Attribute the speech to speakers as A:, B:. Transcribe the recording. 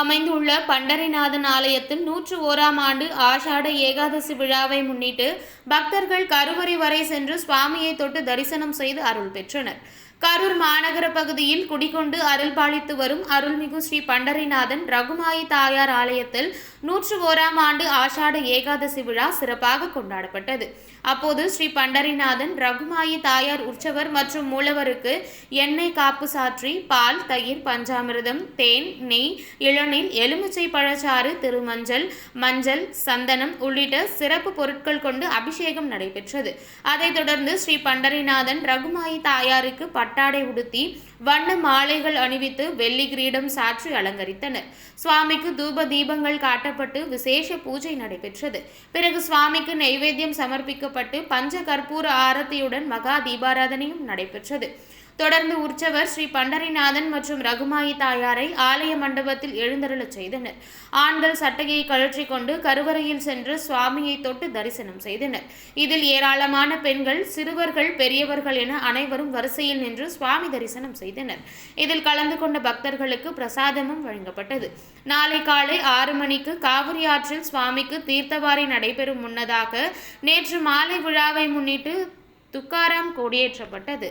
A: அமைந்துள்ள பண்டரிநாதன் ஆலயத்தில் நூற்று ஓராம் ஆண்டு ஆஷாட ஏகாதசி விழாவை முன்னிட்டு பக்தர்கள் கருவறை வரை சென்று சுவாமியை தொட்டு தரிசனம் செய்து அருள் பெற்றனர். கரூர் மாநகர பகுதியில் குடிகொண்டு அருள் பாலித்து வரும் அருள்மிகு ஸ்ரீ பண்டரிநாதன் ரகுமாயி தாயார் ஆலயத்தில் நூற்று ஓராம் ஆண்டு ஆஷாட ஏகாதசி விழா சிறப்பாக கொண்டாடப்பட்டது. அப்போது ஸ்ரீ பண்டரிநாதன் ரகுமாயி தாயார் உற்சவர் மற்றும் மூலவருக்கு எண்ணெய் காப்பு சாற்றி பால் தயிர் பஞ்சாமிர்தம் தேன் நெய் இளநீர் எலுமிச்சை பழச்சாறு திருமஞ்சள் மஞ்சள் சந்தனம் உள்ளிட்ட சிறப்பு பொருட்கள் கொண்டு அபிஷேகம் நடைபெற்றது. அதைத் தொடர்ந்து ஸ்ரீ பண்டரிநாதன் ரகுமாயி தாயாருக்கு பட்டாடை உடுத்தி வண்ண மாலைகள் அணிவித்து வெள்ளி கிரீடம் சாற்றி அலங்கரித்தனர். சுவாமிக்கு தூப தீபங்கள் காட்டப்பட்டு விசேஷ பூஜை நடைபெற்றது. பிறகு சுவாமிக்கு நைவேத்தியம் சமர்ப்பிக்கப்பட்டு பஞ்ச கற்பூர ஆரத்தியுடன் மகா தீபாராதனையும் நடைபெற்றது. தொடர்ந்து உற்சவர் ஸ்ரீ பண்டரிநாதன் மற்றும் ரகுமாயி தாயாரை ஆலய மண்டபத்தில் எழுந்து எழுந்தருளச் செய்தனர். ஆண்கள் சட்டையை கழற்றி கொண்டு கருவறையில் சென்று சுவாமியை தொட்டு தரிசனம் செய்தனர். இதில் ஏராளமான பெண்கள் சிறுவர்கள் பெரியவர்கள் என அனைவரும் வரிசையில் நின்று சுவாமி தரிசனம் செய்தனர். இதில் கலந்து கொண்ட பக்தர்களுக்கு பிரசாதமும் வழங்கப்பட்டது. நாளை காலை ஆறு மணிக்கு காவிரி ஆற்றில் சுவாமிக்கு தீர்த்தவாரி நடைபெறும் முன்னதாக நேற்று மாலை விழாவை முன்னிட்டு துக்காராம் கொடியேற்றப்பட்டது.